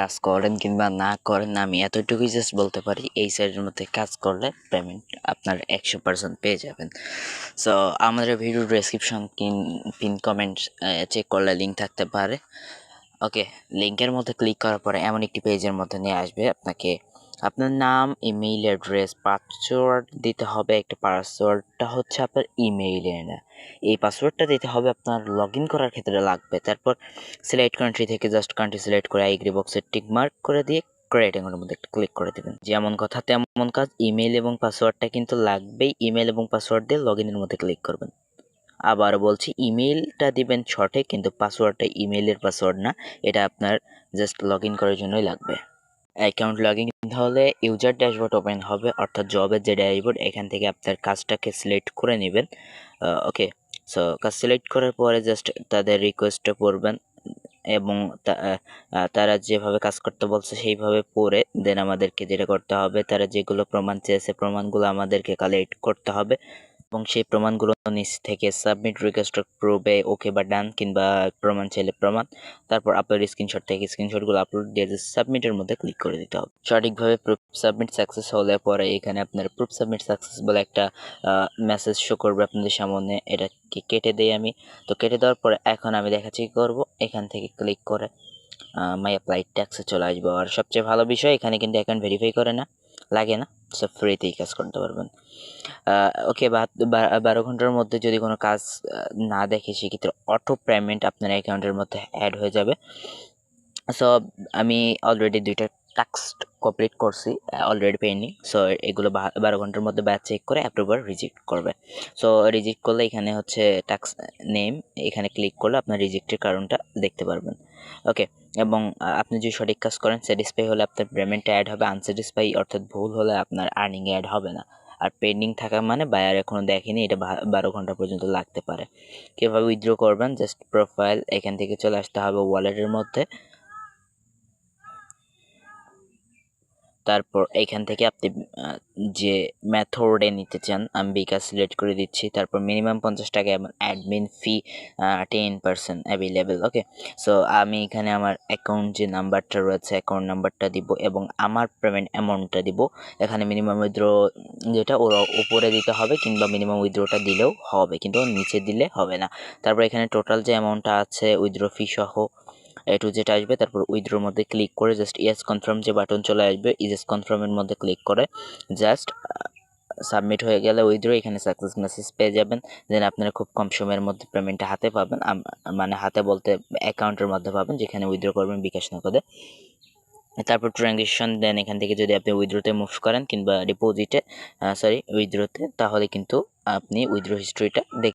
কাজ করেন কিংবা না করেন, আমি এতটুকুই জাস্ট বলতে পারি, এই সাইডের মধ্যে কাজ করলে পেমেন্ট আপনার একশো পার্সেন্ট পেয়ে যাবেন। সো আমাদের ভিডিও ডেসক্রিপশন কিন পিন কমেন্ট চেক করলে লিঙ্ক থাকতে পারে। ওকে লিঙ্কের মধ্যে ক্লিক করার পরে এমন একটি পেজের মধ্যে নিয়ে আসবে, আপনাকে আপনার নাম ইমেইল অ্যাড্রেস পাসওয়ার্ড দিতে হবে, একটা পাসওয়ার্ডটা হচ্ছে আপনার ইমেইলের না। এই পাসওয়ার্ডটা দিতে হবে, আপনার লগ ইন করার ক্ষেত্রে লাগবে। তারপর সিলেক্ট কান্ট্রি থেকে জাস্ট কান্ট্রি সিলেক্ট করে আইগ্রি বক্সের টিক মার্ক করে দিয়ে অ্যাকাউন্টের মধ্যে একটা ক্লিক করে দেবেন। যেমন কথা, তেমন কাজ ইমেইল এবং পাসওয়ার্ডটা কিন্তু লাগবেই। ইমেইল এবং পাসওয়ার্ড দিয়ে লগ ইনের মধ্যে ক্লিক করবেন। আবার বলছি ইমেইলটা দিবেন শর্টে কিন্তু পাসওয়ার্ডটা ইমেইলের পাসওয়ার্ড না। এটা আপনার জাস্ট লগ ইন করার জন্যই লাগবে। অ্যাকাউন্ট লগ ইন হলে ইউজার ড্যাশবোর্ড ওপেন হবে, অর্থাৎ জবের যে ড্যাশবোর্ড, এখান থেকে আপনার কাজটাকে সিলেক্ট করে নেবেন। ওকে, সো কাজ সিলেক্ট করার পরে জাস্ট তাদের রিকোয়েস্টটা পড়বেন, এবং তারা যেভাবে কাজ করতে বলছে, সেইভাবে পড়ে, দেন আমাদেরকে যেটা করতে হবে, তারা যেগুলো প্রমাণ চেয়েছে, প্রমাণগুলো আমাদেরকে কালেক্ট করতে হবে। এবং সেই প্রমাণগুলো নিচ থেকে সাবমিট রিকোয়েস্ট প্রুভে ওকে বা ডান কিংবা প্রমাণ চাইলে প্রমাণ। তারপর আপলোড স্ক্রিনশট থেকে স্ক্রিনশটগুলো আপলোড দিয়ে সাবমিটের মধ্যে ক্লিক করে দিতে হবে। সঠিকভাবে প্রুফ সাবমিট সাকসেস হলে পরে এখানে আপনার প্রুফ সাবমিট সাকসেস বলে একটা মেসেজ শো করবে আপনাদের সামনে। এটাকে কেটে দেই আমি। তো কেটে দেওয়ার পরে এখন আমি দেখাচ্ছি কি করব। এখান থেকে ক্লিক করে মাই অ্যাপ্লাই ট্যাক্সে চলে আসব। আর সবচেয়ে ভালো বিষয়, এখানে কিন্তু অ্যাকাউন্ট ভেরিফাই করে না, লাগে না। সব ফ্রিতেই কাজ করতে পারবেন। ওকে বারো ঘণ্টার মধ্যে যদি কোনো কাজ না দেখে, সেক্ষেত্রে অটো পেমেন্ট আপনার অ্যাকাউন্টের মধ্যে অ্যাড হয়ে যাবে। সো আমি অলরেডি দুইটা টাস্ক কমপ্লিট করছি অলরেডি পেন্ডিং সো এগুলো বারো ঘণ্টার মধ্যে ব্যাচ চেক করে অ্যাপ্রুভার রিজেক্ট করবে। সো রিজেক্ট করলে এখানে হচ্ছে টাস্ক নেম এখানে ক্লিক করলে আপনার রিজেক্টের কারণটা দেখতে পারবেন। ওকে এবং আপনি যদি সঠিক কাজ করেন স্যাটিসফাই হলে আপনার পেমেন্টটা অ্যাড হবে আনস্যাটিসফাই অর্থাৎ ভুল হলে আপনার আর্নিং অ্যাড হবে না। আর পেন্ডিং থাকা মানে বায়ার এখনও দেখেনি, এটা বারো ঘণ্টা পর্যন্ত লাগতে পারে। কীভাবে উইথড্র করবেন? জাস্ট প্রোফাইল এখান থেকে চলে আসতে হবে ওয়ালেটের মধ্যে। তারপর এখান থেকে আপনি যে মেথডে নিতে চান আমি বিকাশ সিলেক্ট করে দিচ্ছি। তারপর মিনিমাম পঞ্চাশ টাকা এবং admin fee ten percent available okay so আমি এখানে আমার অ্যাকাউন্ট যে নাম্বারটা রয়েছে অ্যাকাউন্ট নাম্বারটা দিব এবং আমার পেমেন্ট অ্যামাউন্টটা দিব। এখানে মিনিমাম উইথড্র যেটা, ওর উপরে দিতে হবে কিংবা মিনিমাম উইথড্রটা দিলেও হবে, কিন্তু নিচে দিলে হবে না। তারপর এখানে টোটাল যে অ্যামাউন্টটা আছে উইথড্র ফি সহ টু যেটা আসবে, তারপর উইথড্রোর মধ্যে ক্লিক করে জাস্ট ইয়েস কনফার্ম যে বাটন চলে আসবে ইয়েস কনফার্মের মধ্যে ক্লিক করে জাস্ট সাবমিট হয়ে গেলে উইথড্রো এখানে সাকসেস মেসেজ পেয়ে যাবেন। দেন আপনারা খুব কম সময়ের মধ্যে পেমেন্টটা হাতে পাবেন মানে হাতে বলতে অ্যাকাউন্টের মধ্যে পাবেন, যেখানে উইথড্র করবেন বিকাশ নগদে। তারপর ট্রানজেকশন দেন এখান থেকে যদি আপনি উইথড্রোতে মুভ করেন কিংবা ডিপোজিটে সরি উইথড্রোতে তাহলে কিন্তু আপনি উইথড্রো হিস্ট্রিটা দেখ